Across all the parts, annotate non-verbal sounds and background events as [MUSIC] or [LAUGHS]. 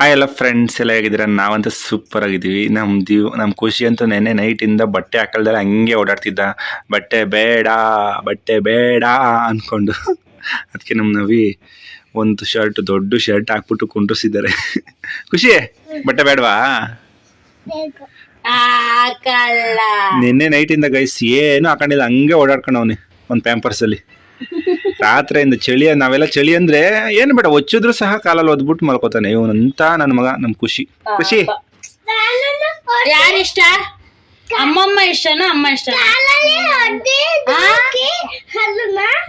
ಆ ಎಲ್ಲ ಫ್ರೆಂಡ್ಸ್ ಎಲ್ಲ ಹೇಗಿದ್ದೀರ? ನಾವಂತೂ ಸೂಪರ್ ಆಗಿದ್ದೀವಿ. ನಮ್ಮ ದಿವ್ ನಮ್ಮ ಖುಷಿ ಅಂತೂ ನೆನ್ನೆ ನೈಟಿಂದ ಬಟ್ಟೆ ಹಾಕಲ್ದಲ್ಲ ಹಂಗೆ ಓಡಾಡ್ತಿದ್ದ. ಬಟ್ಟೆ ಬೇಡ ಬಟ್ಟೆ ಬೇಡ ಅಂದ್ಕೊಂಡು ಅದಕ್ಕೆ ನಮ್ಮ ನವಿ ಒಂದು ಶರ್ಟ್ ದೊಡ್ಡ ಶರ್ಟ್ ಹಾಕ್ಬಿಟ್ಟು ಕುಂಡ್ರಿಸಿದ್ದಾರೆ. ಖುಷಿ? ಬಟ್ಟೆ ಬೇಡವಾ? ನಿನ್ನೆ ನೈಟಿಂದ ಗೈಸ್ ಏನು ಹಾಕೊಂಡಿಲ್ಲ. ಹಂಗೆ ಓಡಾಡ್ಕೊಂಡವನೆ ಒಂದು ಪ್ಯಾಂಪರ್ಸಲ್ಲಿ ರಾತ್ರಿಯಿಂದ ಚಳಿ ನಾವೆಲ್ಲ ಚಳಿ ಅಂದ್ರೆ ಏನು ಬೇಡ ಒಚ್ಚಿದ್ರು ಸಹ ಕಾಲಲ್ಲಿ ಒದ್ಬಿಟ್ಟು ಮಲ್ಕೋತಾನೆ. ಇವನಂತ ನನ್ನ ಮಗ ನಮ್ಮ ಖುಷಿ. ಖುಷಿ? ಯಾರಿಷ್ಟ ಅಮ್ಮಮ್ಮ ಇಷ್ಟನ ಅಮ್ಮ ಇಷ್ಟ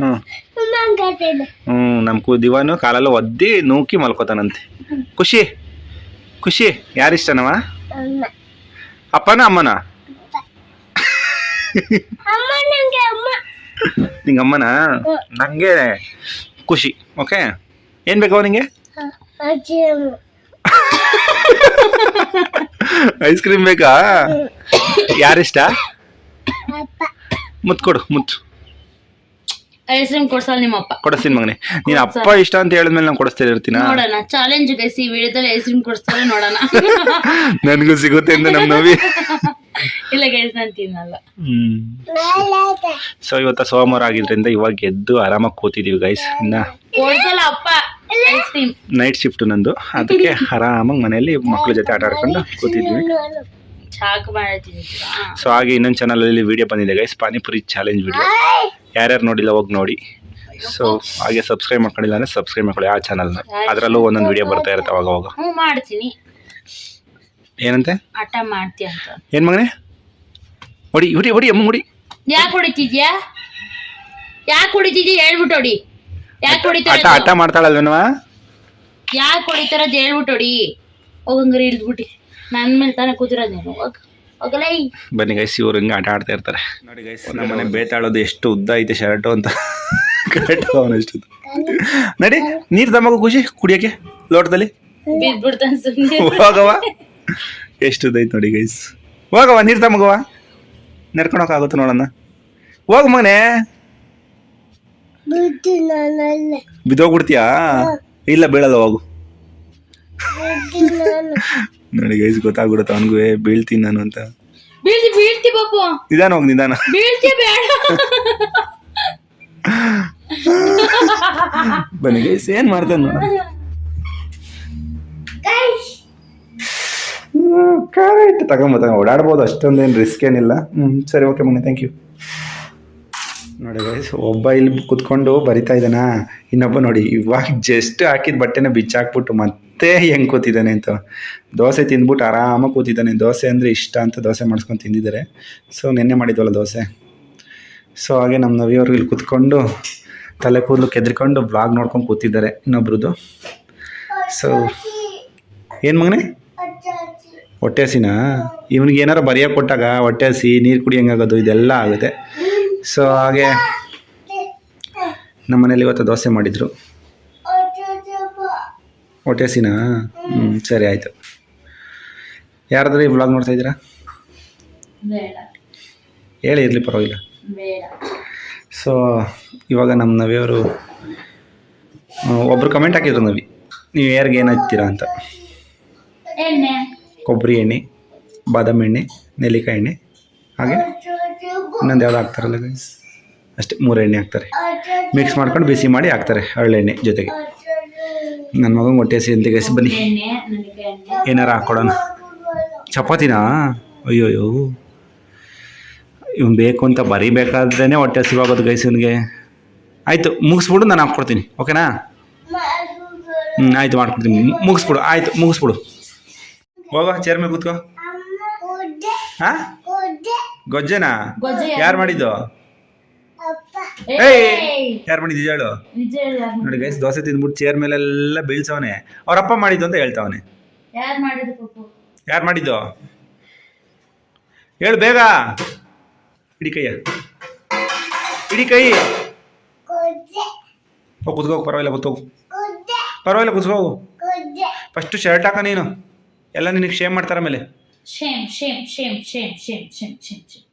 ಹ್ಮ್. ನಮ್ ನಮ್ಮ ಕು ದಿವಾನು ಕಾಲೆಲ್ಲ ಒದ್ದಿ ನೂಕಿ ಮಲ್ಕೋತಾನಂತೆ. ಖುಷಿ? ಖುಷಿ? ಯಾರಿಷ್ಟನವ ಅಪ್ಪನ ಅಮ್ಮನ? ನಿಂಗೆ ಅಮ್ಮನ ನಂಗೆ ಖುಷಿ ಓಕೆ ಏನು ಬೇಕು ನಿಂಗೆ ಐಸ್ ಕ್ರೀಮ್ ಬೇಕಾ? ಯಾರಿಷ್ಟ? ಮುತ್ತು ಕೊಡು ಮುತ್ತು. ಐಸ್ ಕ್ರೀಮ್ ಕೊಡ್ಸಲ್ಲ ನಿಮ್ಮಪ್ಪ. ಕೊಡಿಸ್ತೀನಿ ಮಗನೇ. ನೀನು ಅಪ್ಪ ಇಷ್ಟ ಅಂತ ಹೇಳಿದ್ಮೇಲೆ ನಾನು ಕೊಡಿಸ್ತಾ ಇರ್ತೀನಿ? ನೋಡೋಣ ಚಾಲೆಂಜ್ ಗೈಸ್ ಈ ವಿಡಿಯೋದಲ್ಲಿ ಐಸ್ ಕ್ರೀಮ್ ಕೊಡ್ಸ್ತಾರೆ ನೋಡೋಣ. [LAUGHS] ನನಗೂ ಸಿಗುತ್ತೆ ಅಂತ ನಮ್ಮ ನವಿ [LAUGHS] ಇಲ್ಲ ಗೈಸ್ ನಾನು ತಿನ್ನಲ್ಲ. ಸೊ ಇವತ್ತ ಸೋಮವಾರ ಆಗಿದ್ರಿಂದ ಇವಾಗ ಎದ್ದು ಆರಾಮಾಗಿ ಕೂತಿದೀವಿ ಗೈಸ್ ಇನ್ನ ಅಪ್ಪ ಐಸ್ ಕ್ರೀಮ್ ನೈಟ್ ಶಿಫ್ಟ್ ನಂದು. ಅದಕ್ಕೆ ಆರಾಮಾಗಿ ಮನೆಯಲ್ಲಿ ಮಕ್ಕಳ ಜೊತೆ ಆಟ ಆಡ್ಕೊಂಡು [LAUGHS] ಕೂತಿದ್ವಿ. ಚಾಕ್ ಸೊ ಹಾಗೆ ಇನ್ನೊಂದು ಚಾನಲಲ್ಲಿ ವಿಡಿಯೋ ಬಂದಿದೆ ಗೈಸ್ ಪಾನಿಪುರಿ ಚಾಲೆಂಜ್ ವಿಡಿಯೋ ಯಾರ್ಯಾರು ನೋಡಿಲ್ಲ ಹೋಗಿ ನೋಡಿ. ಸೊ ಹಾಗೆ ಸಬ್ಸ್ಕ್ರೈಬ್ ಮಾಡ್ಕೊಂಡಿಲ್ಲ ಅಂದ್ರೆ ಸಬ್ಸ್ಕ್ರೈಬ್ ಮಾಡ್ಕೊಳ್ಳಿ ಆ ಚಾನಲ್ನ ಅದರಲ್ಲೂ ಒಂದೊಂದು ವಿಡಿಯೋ ಬರ್ತಾ ಇರುತ್ತೆ ಅವಾಗ ಅವಾಗ ಮಾಡ್ತೀನಿ. ಏನಂತೆ? ಆಟ ಮಾಡ್ತೀಯ ಅಂತ. ಏನು ಮಗನೇ? ಹೊಡಿ ಹೊಡಿ ಹೊಡಿ ಅಮ್ಮ ಹೊಡಿ. ಯಾಕೆ ಹೊಡಿತಿದ್ಯಾ? ಯಾಕೆ ಹೊಡಿತಿದ್ಯಾ? ಹೇಳ್ಬಿಟ್ಟು ಹೊಡಿ. ಯಾಕೆ ಆಟ ಹೊಡಿತಾರ ಆಟ ಮಾಡ್ತಾಳಲ್ವೇನವ ಯಾಕೆ ಹೊಡಿತಾರದ್ ಹೇಳ್ಬಿಟ್ಟು ಹೊಡಿ. ಹೋಗಂಗ್ರಿ ಇಳಿದ್ಬಿಟ್ಟಿ ನನ್ನ ಮೇಲೆ ತಾನೇ ಕೂತಿರೋದು ನೀನು. ಹೋಗ್ ಹೋಗಲೈ. ಬನ್ನಿ ಗೈಸ್ ಇವ್ರು ಹಿಂಗೆ ಆಟ ಆಡ್ತಾ ಇರ್ತಾರೆ. ನೋಡಿ ಗೈಸ್ ನಮ್ಮನೆ ಬೇತಾಳೋದು ಎಷ್ಟು ಉದ್ದ ಐತೆ ಶರ್ಟು ಅಂತ. [LAUGHS] ಕರೆಕ್ಟ್ ಅವನಷ್ಟು ನಡಿ ನೀರು ತಮ್ಮಗು ಖುಷಿ ಕುಡಿಯೋಕ್ಕೆ ಲೋಟದಲ್ಲಿ. ಬಿದ್ಬಿಡ್ತಾನೆ ಸುಮ್ಮನೆ ಹೋಗವ ಎಷ್ಟು ಉದ್ದ ನೋಡಿ ಗೈಸ್ ಹೋಗವ ನೀರು ತಮ್ಮಗವ ಆಗುತ್ತೆ ನೋಡಣ್ಣ. ಹೋಗು ಮಗನೆ. ಬಿದ್ದೋಗ್ಬಿಡ್ತೀಯಾ? ಇಲ್ಲ ಬೀಳಲ್ಲ ಹೋಗು. ನೋಡಿ ಗೈಸ್ ಗೊತ್ತಾಗ್ಬಿಡುತ್ತೆ ಅವನಿಗೂ ಬೀಳ್ತೀನಿ ನಾನು ಅಂತ. ಬೀಳ್ತಿ ಬೀಳ್ತಿ ಬಾಪು. ನಿಧಾನ ಹೋಗಿ ನಿಧಾನ. ಬೀಳ್ತಿ ಬೇಡ. ಬನ್ನಿ ಗೈಸ್ ಏನ್ ಮಾಡ್ತಾನೆ ನೋಡ. ಕರೆಕ್ಟ್ ತಗೊಂಬ ತಗೊಂಬ. ಓಡಾಡ್ಬೋದು, ಅಷ್ಟೊಂದೇನು ರಿಸ್ಕ್ ಏನಿಲ್ಲ. ಹ್ಞೂ ಸರಿ ಓಕೆ ಮನೆ ಥ್ಯಾಂಕ್ ಯು ನೋಡಿ ಗೈಸ್ ಒಬ್ಬ ಇಲ್ಲಿ ಕುತ್ಕೊಂಡು ಬರಿತಾ ಇದ್ದಾನಾ? ಇನ್ನೊಬ್ಬ ನೋಡಿ, ಇವಾಗ ಜಸ್ಟ್ ಹಾಕಿದ ಬಟ್ಟೆನ ಬಿಚ್ಚಾಕ್ಬಿಟ್ಟು ಮತ್ತೆ ಹೆಂಗೆ ಕೂತಿದ್ದಾನೆ ಅಂತ. ದೋಸೆ ತಿಂದ್ಬಿಟ್ಟು ಆರಾಮಾಗಿ ಕೂತಿದ್ದಾನೆ. ದೋಸೆ ಅಂದರೆ ಇಷ್ಟ ಅಂತ ದೋಸೆ ಮಾಡಿಸ್ಕೊಂಡು ತಿಂದಿದ್ದಾರೆ. ಸೊ ನಿನ್ನೆ ಮಾಡಿದ್ವಲ್ಲ ದೋಸೆ. ಸೊ ಹಾಗೆ ನಮ್ಮ ನವಿಯವರು ಇಲ್ಲಿ ಕುತ್ಕೊಂಡು ತಲೆ ಕೂದಲು ಕೆದ್ರಿಕೊಂಡು ಬ್ಲಾಗ್ ನೋಡ್ಕೊಂಡು ಕೂತಿದ್ದಾರೆ ಇನ್ನೊಬ್ರದ್ದು ಸೊ ಏನು ಮಗನೇ? ಹೊಟ್ಟೆ ಹಸಿನಾ ಇವನಿಗೆ ಏನಾರು ಬರೆಯೋಕೆ ಕೊಟ್ಟಾಗ ಹೊಟ್ಟೆ ಹಸಿ ನೀರು ಕುಡಿಯಂಗಾಗೋದು ಇದೆಲ್ಲ ಆಗುತ್ತೆ. ಸೊ ಹಾಗೆ ನಮ್ಮ ಮನೇಲಿ ಇವತ್ತು ದೋಸೆ ಮಾಡಿದರು. ಹೊಟ್ಟೆ ಹಸಿನ ಹ್ಞೂ ಸರಿ ಆಯಿತು. ಯಾರಾದರೂ ಈ ಬ್ಲಾಗ್ ನೋಡ್ತಾ ಇದ್ದೀರಾ? ಹೇಳಿ ಇರಲಿ ಪರವಾಗಿಲ್ಲ. ಸೊ ಇವಾಗ ನಮ್ಮ ನವಿಯವರು ಒಬ್ಬರು ಕಮೆಂಟ್ ಹಾಕಿದ್ರು ನವಿ. ನೀವು ಯಾರಿಗೆ ಏನು ಹಚ್ತೀರಾ ಅಂತ. ಕೊಬ್ಬರಿ ಎಣ್ಣೆ, ಬಾದಾಮಿ ಎಣ್ಣೆ, ನೆಲ್ಲಿಕಾಯಿ ಎಣ್ಣೆ, ಹಾಗೆ ಇನ್ನೊಂದು ಯಾವ್ದು ಹಾಕ್ತಾರಲ್ಲ ಗೈಸ್ ಅಷ್ಟೇ, ಮೂರು ಎಣ್ಣೆ ಹಾಕ್ತಾರೆ. ಮಿಕ್ಸ್ ಮಾಡ್ಕೊಂಡು ಬಿಸಿ ಮಾಡಿ ಹಾಕ್ತಾರೆ ಹರಳೆಣ್ಣೆ ಜೊತೆಗೆ. ನನ್ನ ಮಗನ ಹೊಟ್ಟೆ ಹಸಿ ಅಂತ ಗೈಸ್ ಬನ್ನಿ. ಏನಾರ ಹಾಕ್ಕೊಡೋಣ ಚಪಾತಿನಾ? ಅಯ್ಯೋ ಇವ್ನು ಬೇಕು ಅಂತ ಬರಿಬೇಕಾದ್ರೇ ಹೊಟ್ಟೆ ಹಸಿವಾಗೋದು ಗೈಸ್ ಇವನಿಗೆ. ಆಯಿತು, ಮುಗಿಸ್ಬಿಡು, ನಾನು ಹಾಕ್ಕೊಡ್ತೀನಿ. ಓಕೆನಾ ಹ್ಞೂ ಆಯಿತು, ಮಾಡ್ಕೊಡ್ತೀನಿ. ಮುಗಿಸ್ಬಿಡು, ಆಯಿತು, ಮುಗಿಸ್ಬಿಡು. ಹೋಗೋ ಚೇರ್ ಮೇಲೆ ಕೂತ್ಕೋ. ಹಾಂ? ಗೊಜ್ಜೆನಾ ಗೊಜ್ಜೆ ಯಾರು ಮಾಡಿದ್ದು? ಯಾರು ಮಾಡಿದ್ದು ಹೇಳು. ನೋಡಿ ಗೈಸ್ ದೋಸೆ ತಿಂದ್ಬಿಟ್ಟು ಚೇರ್ ಮೇಲೆಲ್ಲ ಬೀಳ್ಸವನೆ. ಅವ್ರಪ್ಪ ಮಾಡಿದ್ದು ಅಂತ ಹೇಳ್ತಾವನೆ. ಯಾರು ಮಾಡಿದ್ದು ಹೇಳು ಬೇಗ. ಇಡಿ ಕೈಯ. ಇಡಿ ಕೈ. ಹೋಗಿ ಕುತ್ಕೋಗು ಪರವಾಗಿಲ್ಲ ಕೂತ್ಕೋಗು ಪರವಾಗಿಲ್ಲ ಕುತ್ಕೋಗು ಫಸ್ಟು ಶರ್ಟ್ ಹಾಕ ನೀನು. ಎಲ್ಲ ನಿನಗೆ ಶೇಮ್ ಮಾಡ್ತಾರೆ ಮೇಲೆ shame shame shame shame shame shame shame shame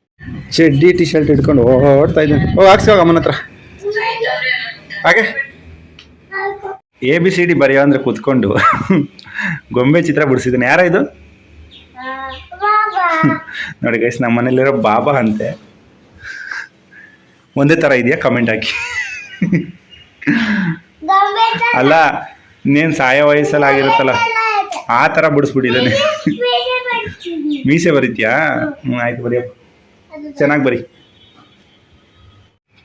ಚಡ್ಡಿ ಟಿ ಶರ್ಟ್ ಇಟ್ಕೊಂಡು ಓಡ್ತಾ ಇದ್ದೀನಿ. ಓ ಹಾಕ್ಸಿ ಹೋಗ ಅಮ್ಮನ ಹತ್ರ. ಹಾಗೆ? ಎ ಬಿ ಸಿ ಡಿ ಬರೆಯೋ ಅಂದ್ರೆ ಕೂತ್ಕೊಂಡು ಗೊಂಬೆ ಚಿತ್ರ ಬಿಡಿಸಿದ್ದಾನೆ ಯಾರ ಇದು? ನೋಡಿ ಗೈಸ್ ನಮ್ಮ ಮನೇಲಿರೋ ಬಾಬಾ ಅಂತೆ. ಒಂದೇ ಥರ ಇದೆಯಾ? ಕಮೆಂಟ್ ಹಾಕಿ. ಅಲ್ಲ ಇನ್ನೇನು ಸಾಯೋ ವಯಸ್ಸಲ್ಲಿ ಆಗಿರುತ್ತಲ್ಲ ಆ ಥರ ಬಿಡಿಸ್ಬಿಟ್ಟಿದ್ದಾನೆ. ಮೀಸೆ ಬರೀತ್ಯಾ? ಹ್ಞೂ ಆಯ್ತು ಬರೀ ಚೆನ್ನಾಗಿ ಬರಿ.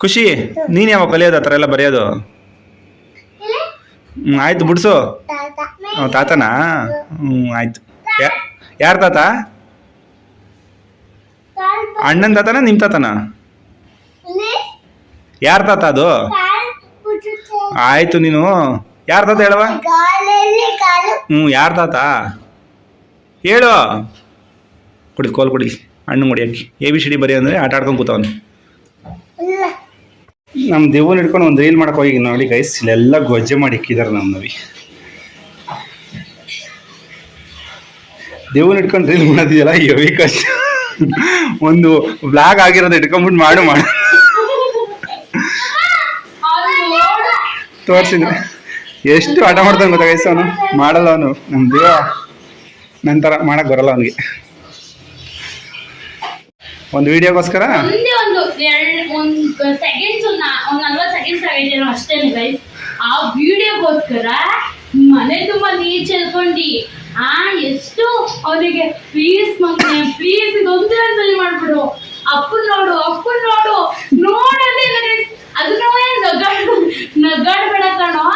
ಖುಷಿ ನೀನು ಯಾವಾಗ ಕಲಿಯೋದು ಆ ಥರ ಎಲ್ಲ ಬರೆಯೋದು? ಹ್ಞೂ ಆಯ್ತು ಬಿಡಿಸು. ತಾತನಾ? ಹ್ಞೂ ಆಯ್ತು. ಯಾರ ತಾತ? ಅಣ್ಣನ ತಾತನ ನಿಮ್ಮ ತಾತನ? ಯಾರ ತಾತ ಅದು? ಆಯ್ತು ನೀನು. ಯಾರ ತಾತ ಹೇಳವ ಹ್ಞೂ ಯಾರು ತಾತ? ಹೇಳು. ಕುಡಿ ಕೋಲ್ ಕುಡಿ. ಹಣ್ಣು ಮುಡಿ ಹಾಕಿ. ಎ ಬಿ ಸಿ ಡಿ ಬರೀ ಅಂದರೆ ಆಟ ಆಡ್ಕೊಂಡು ಕೂತವನು. ನಮ್ಮ ದೇವನ ಹಿಡ್ಕೊಂಡು ಒಂದು ರೀಲ್ ಮಾಡಕ್ಕೆ ಹೋಗಿ ನೋಡಿ ಗೈಸ್ ಇಲ್ಲೆಲ್ಲ ಗೊಜ್ಜೆ ಮಾಡಿ ಇಕ್ಕಿದ್ದಾರೆ ನಮ್ಮ ನವಿ. ದೇವನ ಹಿಡ್ಕೊಂಡು ರೀಲ್ ಮಾಡೋದಿದೆಯಲ್ಲ ಹೆವಿ ಕಷ್ಟ. ಒಂದು ಬ್ಲಾಗ್ ಆಗಿರೋದು ಇಟ್ಕೊಂಡ್ಬಿಟ್ಟು ಮಾಡು ಮಾಡು. ತೋರಿಸಿದ್ರೆ. ಎಷ್ಟು ಆಟ ಮಾಡ್ತಾನೆ ಗೊತ್ತಾ ಗೈಸ್ ಅವನು? ಮಾಡಲ್ಲ ಅವನು. ನಮ್ಮ ದೇವ. ನಂತರ ಮಾಡಕ್ ಬರಲ್ಲ ಅವನಿಗೆ. ಒಂದು ವಿಡಿಯೋಗೋಸ್ಕರ? ಆ ವಿಡಿಯೋಗೋಸ್ಕರ ಮನೆ ತುಂಬಾ ನೀರ್ ಚೆಲ್ಕೊಂಡಿ. ಆ, ಎಷ್ಟು ಅವನಿಗೆ ಪ್ಲೀಸ್ ಮಗನೆ ಪ್ಲೀಸ್ ಇದೊಂದೇ ಒಂದ್ಸಲಿ ಮಾಡ್ಬಿಡು. ಅಪ್ಪನ್ ನೋಡು ಅಪ್ಪನ್ ನೋಡು. guys. ಅದನ್ನ ನಗಾಡ್ ನಗಾಡ್ಬೇಡ ಕಣೋ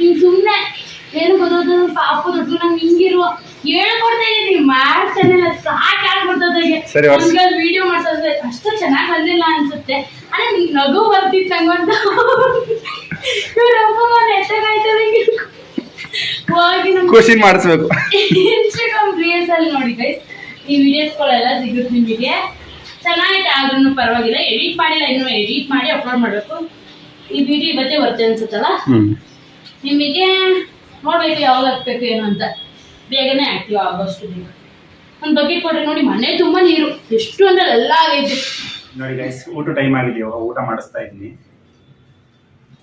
ನೀನ್ ಸುಮ್ನೆ ಏನು ಗೊತ್ತದ ಪಾಪ ದೊಡ್ಡ ನಂಗೆ ಹಿಂಗಿರುವ ಹೇಳ್ಕೊಡ್ತಾ ಇದೀನಿ ಮಾಡ್ತಾನೆ ಸಾಕ್ ಆಗ್ಬಿಡ್ತದೆ ಸರಿ, ಹೊರ್ಸ್. ಒಂದ್ಗಲ್ ವಿಡಿಯೋ ಮಾಡ್ಸೋದ್ರೆ ಅಷ್ಟು ಚೆನ್ನಾಗಿ ಬಂದಿಲ್ಲ ಅನ್ಸುತ್ತೆ. ಆದ್ರೆ ನಿಂಗ್ ನಗು ಬರ್ತಿತ್ತು ನಂಗಂತ ಹೋಗಿ ಖುಷಿ ಮಾಡಿಸ್ಬೇಕು. ಇನ್ಸ್ಟಾಗ್ರಾಮ್ ರೀಲ್ಸ್ ಅಲ್ಲಿ ನೋಡಿ ಗೈಸ್ ಈ ವಿಡಿಯೋಸ್ಗಳೆಲ್ಲ ಸಿಗುತ್ತೆ ನಿಮಗೆ. ಚೆನ್ನಾಗೈತೆ ಆದ್ರೂ ಪರವಾಗಿಲ್ಲ. ಎಡಿಟ್ ಮಾಡಿಲ್ಲ ಇನ್ನು ಎಡಿಟ್ ಮಾಡಿ ಅಪ್ಲೋಡ್ ಮಾಡಬೇಕು. ಈ ವಿಡಿಯೋ ಇವತ್ತೇ ಬರುತ್ತೆ ಅನ್ಸುತ್ತಲ್ಲ? ಹ್ಮ್. ನಿಮಗೆ ನೋಡ್ಬೇಕು ಯಾವಾಗ ಹಾಕ್ಬೇಕು ಏನು ಅಂತ. ಬೇಗನೆ ಆಕ್ಟಿವ್ ಆಗೋಷ್ಟು ಬೇಗ ಒಂದು ಬಕೆಟ್ ಕೊಟ್ಟರೆ ನೋಡಿ, ಮನೆ ತುಂಬ ನೀರು. ಎಷ್ಟು ಅಂದ್ರೆ ಎಲ್ಲ ಆಗೈತೆ. ನೋಡಿ ಗೈಸ್ ಊಟ ಟೈಮ್ ಆಗಿದೆ, ಇವಾಗ ಊಟ ಮಾಡಿಸ್ತಾ ಇದ್ದೀನಿ.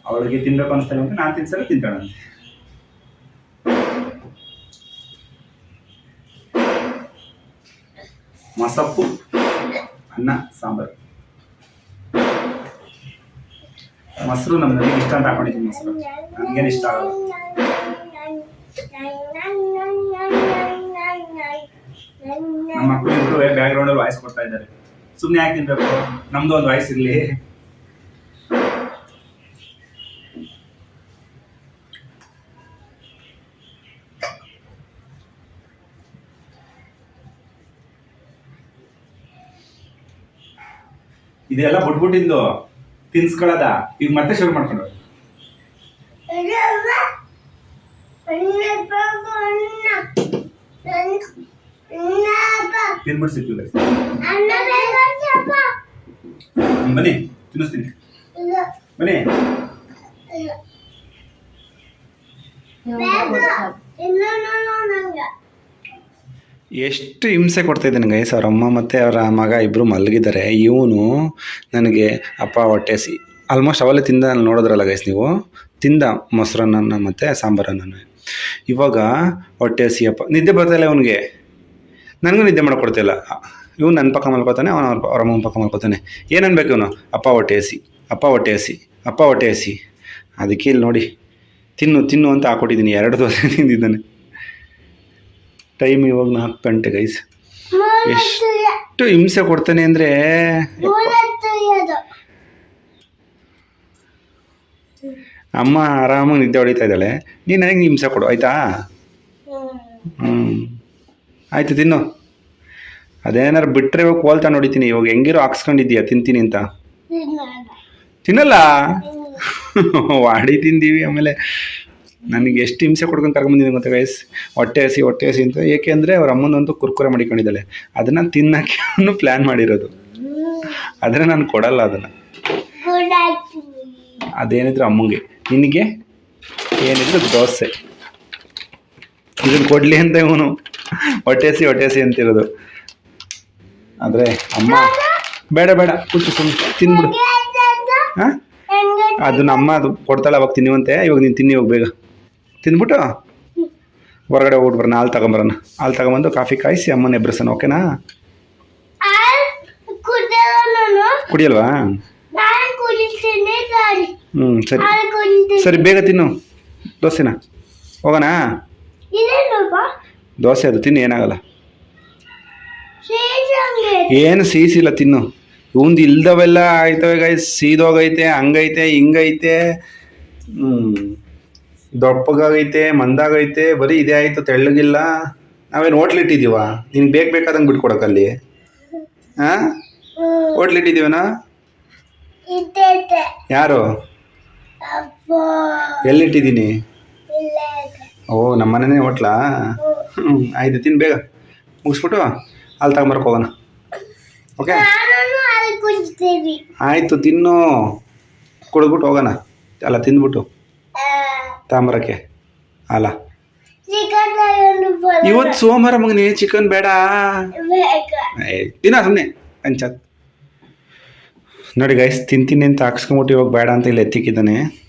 ಅವಳಿಗೆ ತಿನ್ಬೇಕು ಅನಿಸ್ತಾ ಅಂತ ನಾನು ತಿನ್ಸಲ್ಲ ತಿಂತಾಳಂತೆ ಮಸಪ್ಪು ಅನ್ನ, ಸಾಂಬಾರು. ಮೊಸರು ನಮ್ಮ ಇಷ್ಟ ಅಂತ ಹಾಕೊಂಡಿದ್ದೀನಿ ಮೊಸರು. ನನಗೇನು ಇಷ್ಟ ಆಗಲ್ಲ. ನಮ್ಮ ಮಕ್ಕಳು ಇಬ್ರು ಬ್ಯಾಕ್ ಗ್ರೌಂಡ್ ಅಲ್ಲಿ ವಾಯ್ಸ್ ಕೊಡ್ತಾ ಇದ್ದಾರೆ. ಸುಮ್ಮನೆ ಯಾಕೆ ತಿನ್ಬೇಕು ನಮ್ದು ಒಂದು ವಾಯ್ಸ್ ಇರಲಿ. ಇದೆಲ್ಲ ಬಿಟ್ಬಿಟ್ಟಿಂದು ತಿನ್ಸ್ಕೊಳ್ಳೋದ? ಈಗ ಮತ್ತೆ ಶುರು ಮಾಡ್ಕೊಂಡು ತಿನ್ನಿಸ್ತೀನಿ. ಎಷ್ಟು ಹಿಂಸೆ ಕೊಡ್ತಾ ಇದ್ದೀನಿ ಗೈಸ್, ಅವ್ರ ಅಮ್ಮ ಮತ್ತು ಅವರ ಮಗ ಇಬ್ಬರು ಮಲಗಿದ್ದಾರೆ. ಇವನು ನನಗೆ ಅಪ್ಪ ಹೊಟ್ಟೆ ಸಿ ಆಲ್ಮೋಸ್ಟ್ ಅವಲ್ಲೇ ತಿಂದ ನೋಡಿದ್ರಲ್ಲ ಗೈಸ್ ನೀವು? ತಿಂದ ಮೊಸರನ್ನ ಮತ್ತು ಸಾಂಬಾರನ್ನ. ಇವಾಗ ಹೊಟ್ಟೆ ಹಸಿಯಪ್ಪ ನಿದ್ದೆ ಬರ್ತಾಯಿಲ್ಲ ಇವನಿಗೆ. ನನಗೂ ನಿದ್ದೆ ಮಾಡ್ಕೊಡ್ತಿಲ್ಲ. ಇವನು ನನ್ನ ಪಕ್ಕ ಮಲ್ಕೊತಾನೆ ಅವನು ಅವ್ರ ಅವ್ರ ಅಮ್ಮನ ಪಕ್ಕ ಮಲ್ಕೊತಾನೆ. ಏನು ಅನ್ಬೇಕು ಇವನು? ಅಪ್ಪ ಹೊಟ್ಟೆ ಹಸಿ ಅಪ್ಪ ಹೊಟ್ಟೆ ಹಸಿ ಅಪ್ಪ ಹೊಟ್ಟೆ ಹಸಿ ಅದಕ್ಕೆ ಇಲ್ಲಿ ನೋಡಿ ತಿನ್ನು ತಿನ್ನು ಅಂತ ಹಾಕೊಟ್ಟಿದ್ದೀನಿ ಎರಡು ದೋಸೆ ತಿಂದಿದ್ದಾನೆ. ಟೈಮ್ ಇವಾಗ ನಾಲ್ಕು ಗಂಟೆ ಗೈಸ್. ಎಷ್ಟು ಹಿಂಸೆ ಕೊಡ್ತಾನೆ ಅಂದರೆ ಅಮ್ಮ ಆರಾಮಾಗಿ ನಿದ್ದೆ ಹೊಡಿತಾ ಇದ್ದಾಳೆ. ನೀನು ನನಗೆ ಹಿಂಸೆ ಕೊಡು ಆಯಿತಾ? ಹ್ಞೂ ಆಯಿತು ತಿನ್ನು. ಅದೇನಾರು ಬಿಟ್ಟರೆ ಇವಾಗ ಕೋಲ್ತಾ ನೋಡಿತೀನಿ ಇವಾಗ ಹೆಂಗಿರೋ ಹಾಕ್ಸ್ಕೊಂಡಿದ್ಯಾ ತಿಂತೀನಿ ಅಂತ. ತಿನ್ನಲ್ಲ? [LAUGHS] ವಾಡಿ ತಿಂದೀವಿ ಆಮೇಲೆ. ನನಗೆ ಎಷ್ಟು ಹಿಂಸೆ ಕೊಡ್ಕೊಂಡು ಕರ್ಕೊಂಬಂದಿದ್ದೀನಿ ಮತ್ತೆ ಗೈಸ್ ಹೊಟ್ಟೆ ಹಸಿ ಹೊಟ್ಟೆ ಹಸಿ ಅಂತ. ಏಕೆ ಅಂದರೆ ಅವ್ರ ಅಮ್ಮನೊಂದು ಕುರ್ಕುರೆ ಮಾಡಿಕೊಂಡಿದ್ದಾಳೆ. ಅದನ್ನು ತಿನ್ನಕ್ಕೆ ಅವನು ಪ್ಲ್ಯಾನ್ ಮಾಡಿರೋದು. ಆದರೆ ನಾನು ಕೊಡಲ್ಲ ಅದನ್ನು. ಅದೇನಿದ್ರು ಅಮ್ಮಂಗೆ. ನಿನಗೆ ಏನಿದ್ರು ದೋಸೆ. ಇದನ್ನು ಕೊಡಲಿ ಅಂತ ಇವನು ಹೊಟ್ಟೆ ಹಸಿ ಹೊಟ್ಟೆ ಹಸಿ ಅಂತಿರೋದು. ಆದರೆ ಅಮ್ಮ ಬೇಡ ಬೇಡ ಕೂತು ಸುಮ್ಮನೆ ತಿನ್ಬಿಡು. ಹಾಂ? ಅದು ಅಮ್ಮ ಅದು ಕೊಡ್ತಾಳೆ ಅವಾಗ ತಿನ್ನುವಂತೆ. ಇವಾಗ ನೀನು ತಿನ್ನಿ ಹೋಗಿ ಬೇಗ. ತಿಂದ್ಬಿಟ್ಟು ಹೊರಗಡೆ ಹೋಗ್ಬಿಟ್ಟು ಬರೋಣ ಹಾಲು ತಗೊಂಬರೋಣ. ಹಾಲು ತಗೊಂಬಂದು ಕಾಫಿ ಕಾಯಿಸಿ ಅಮ್ಮನ ಎಬ್ಬರಿಸೋಣ ಓಕೆನಾ ಕುಡಿಯಲ್ವಾ? ಹ್ಞೂ ಸರಿ. ಸರಿ ಬೇಗ ತಿನ್ನು. ದೋಸೆನಾ? ಹೋಗೋಣ? ದೋಸೆ ಅದು ತಿನ್ನು ಏನಾಗಲ್ಲ. ಏನು ಸೀಸಿಲ್ಲ ತಿನ್ನು. ಇವಂದು ಇಲ್ದವೆಲ್ಲ ಆಯ್ತವೆ ಗೈ ಸೀದೋಗೈತೆ ಹಂಗೈತೆ ಹಿಂಗೈತೆ. ಹ್ಮ್. ದೊಪ್ಪಗಾಗೈತೆ ಮಂದಾಗೈತೆ ಬರೀ ಇದೇ ಆಯಿತು ತೆಳ್ಳಗಿಲ್ಲ. ನಾವೇನು ಹೋಟ್ಲಿಟ್ಟಿದ್ದೀವ ನಿನ್ಗೆ ಬೇಕು ಬೇಕಾದಂಗೆ ಬಿಟ್ಕೊಡಕ್ಕಲ್ಲಿ ಹಾಂ ಹೋಟ್ಲಿಟ್ಟಿದ್ದೀವನಾ ಯಾರು? ಎಲ್ಲಿಟ್ಟಿದ್ದೀನಿ. ಓ ನಮ್ಮ ಮನೆನೇ ಹೋಟ್ಲಾ? ಹ್ಞೂ ಆಯ್ತು ತಿನ್ ಬೇಗ. ಮುಗಿಸ್ಬಿಟ್ಟು ಅಲ್ಲಿ ತಗೊಂಬರಕ್ಕೆ ಹೋಗೋಣ. ಓಕೆ? ಆಯಿತು ತಿನ್ನು. ಕುಡಿದ್ಬಿಟ್ಟು ಹೋಗೋಣ. ಅಲ್ಲ ತಿಂದ್ಬಿಟ್ಟು. ತಾಂಬರಕ್ಕೆ. ಅಲ್ಲ. ಇವತ್ತು ಸೋಮವಾರ ಮಗನೇ ಚಿಕನ್ ಬೇಡ. ತಿನ್ನ ಸುಮ್ಮನೆ ಅಂಚ ನೋಡಿ ಗೈಸ್ ತಿಂತೀನಿ ಅಂತ ಹಾಕ್ಸ್ಕೊಂಬಿಟ್ಟು ಇವಾಗ ಬೇಡ ಅಂತ ಇಲ್ಲಿ ಎತ್ತಿಕ್ಕಿದ್ದಾನೆ.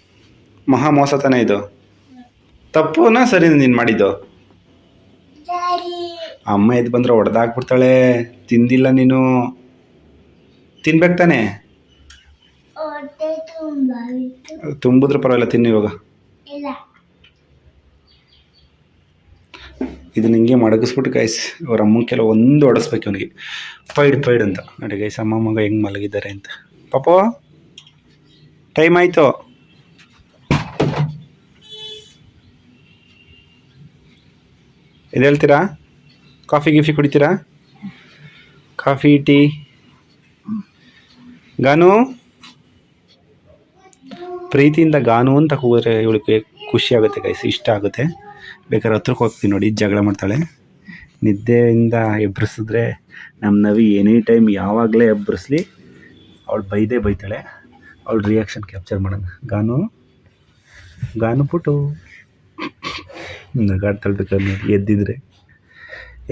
ಮಹಾ ಮೋಸ ತಾನೇ ಇದು. ತಪ್ಪುನಾ ಸರಿ ನೀನು ಮಾಡಿದ್ದು. ಅಮ್ಮ ಎದ್ದು ಬಂದ್ರೆ ಹೊಡೆದಾಕ್ಬಿಡ್ತಾಳೆ ತಿಂದಿಲ್ಲ ನೀನು. ತಿನ್ಬೇಕು ತಾನೆ. ತುಂಬಿದ್ರೆ ಪರವಾಗಿಲ್ಲ ತಿನ್ನು ಇವಾಗ. ಇದನ್ನ ಹಿಂಗೆ ಮಡಗಿಸ್ಬಿಟ್ಟು ಗೈಸ್ ಅವ್ರ ಅಮ್ಮನ ಕೆಲ ಒಂದು ಹೊಡೆಸ್ಬೇಕು ಅವನಿಗೆ ಪೈಡ್ ಪೈಡ್ ಅಂತ. ನೋಡಿ ಗೈಸ್ ಅಮ್ಮ ಮಗ ಹೆಂಗೆ ಮಲಗಿದ್ದಾರೆ ಅಂತ. ಪಾಪ ಟೈಮ್ ಆಯಿತು. ಇದು ಹೇಳ್ತೀರಾ? ಕಾಫಿ, ಗಿಫಿ ಕುಡಿತೀರಾ? Coffee, tea? ಗಾನು? ಪ್ರೀತಿಯಿಂದ ಗಾನು ಅಂತ ಕೂಗಿದ್ರೆ ಇವಳಿಗೆ ಖುಷಿ ಆಗುತ್ತೆ ಗೈಸ್ ಇಷ್ಟ ಆಗುತ್ತೆ. ಬೇಕಾದ್ರೆ ಹತ್ರಕ್ಕೆ ಹೋಗ್ತೀನಿ ನೋಡಿ, ಜಗಳ ಮಾಡ್ತಾಳೆ. ನಿದ್ದೆಯಿಂದ ಎಬ್ಬರಿಸಿದ್ರೆ ನಮ್ಮ ನವಿ ಎನಿ ಟೈಮ್ ಯಾವಾಗಲೇ ಎಬ್ಬರಿಸ್ಲಿ ಅವಳು ಬೈದೇ ಬೈತಾಳೆ. ಅವಳ ರಿಯಾಕ್ಷನ್ ಕ್ಯಾಪ್ಚರ್ ಮಾಡೋಣ. ಗಾನು? ಗಾನು ಪುಟು. ನಗಾಡ್ತಾಳೆ ಬೇಕಾದ್ರೆ ಎದ್ದಿದ್ರೆ.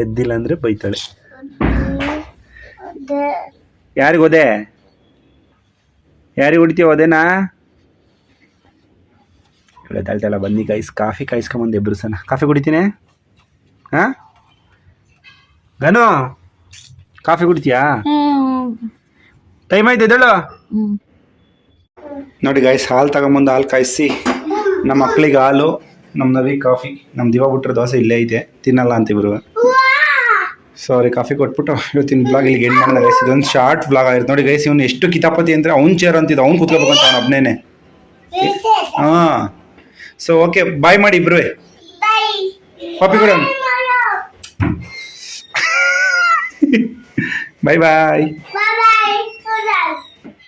ಎದ್ದಿಲ್ಲ ಅಂದರೆ ಬೈತಾಳೆ. ಯಾರಿಗೆ ಹೋದೆ ಯಾರಿಗೆ ಹೊಡಿತೀಯ ಓದೇನಾ ಇವಳೆ ತಾಳ್ತಾಳ ಬನ್ನಿ ಕಾಯಿಸ್ ಕಾಫಿ ಕಾಯಿಸ್ಕೊಂಬಂದು ಸಣ್ಣ ಕಾಫಿ ಕುಡಿತೀನಿ? ಹಾಂ? ಗನು ಕಾಫಿ ಕುಡಿತೀಯಾ? ಟೈಮ್ ಆಯ್ತು ಎದ್ದೇಳು ನೋಡಿ ಗಾಯ್ಸ್ ಹಾಲು ತಗೊಂಬಂದು ಹಾಲು ಕಾಯಿಸಿ ನಮ್ಮ ಮಕ್ಕಳಿಗೆ ಹಾಲು ನಮ್ಮ ನವಿ ಕಾಫಿ ನಮ್ಮ ದಿವ ಬಿಟ್ರೆ ದೋಸೆ ಇಲ್ಲೇ ಐತೆ ತಿನ್ನಲ್ಲ ಅಂತಿಬ್ರು ಸಾರಿ ಕಾಫಿ ಕೊಟ್ಬಿಟ್ಟು ಇವತ್ತಿನ ಬ್ಲಾಗ್ ಇಲ್ಲಿಗೆ ಎಂಡ್ ಮಾಡಿದ ಗೈಸ್ ಇದೊಂದು ಶಾರ್ಟ್ ಬ್ಲಾಗ್ ಆಗಿರುತ್ತೆ. ನೋಡಿ ಗೈಸ್ ಇವನು ಎಷ್ಟು ಕಿತಾಪತಿ ಅಂದರೆ ಅವ್ನು ಚೇರ್ ಅಂತಿದ್ದ ಅವ್ನು ಕೂತ್ಕೋಬೇಕಂತ ಅವ್ನು ಒಬ್ಬನೇನೆ ಹಾಂ. ಸೊ ಓಕೆ ಬಾಯ್ ಮಾಡಿ ಇಬ್ರು ಕಾಫಿ ಕೊಡ. ಬಾಯ್ ಬಾಯ್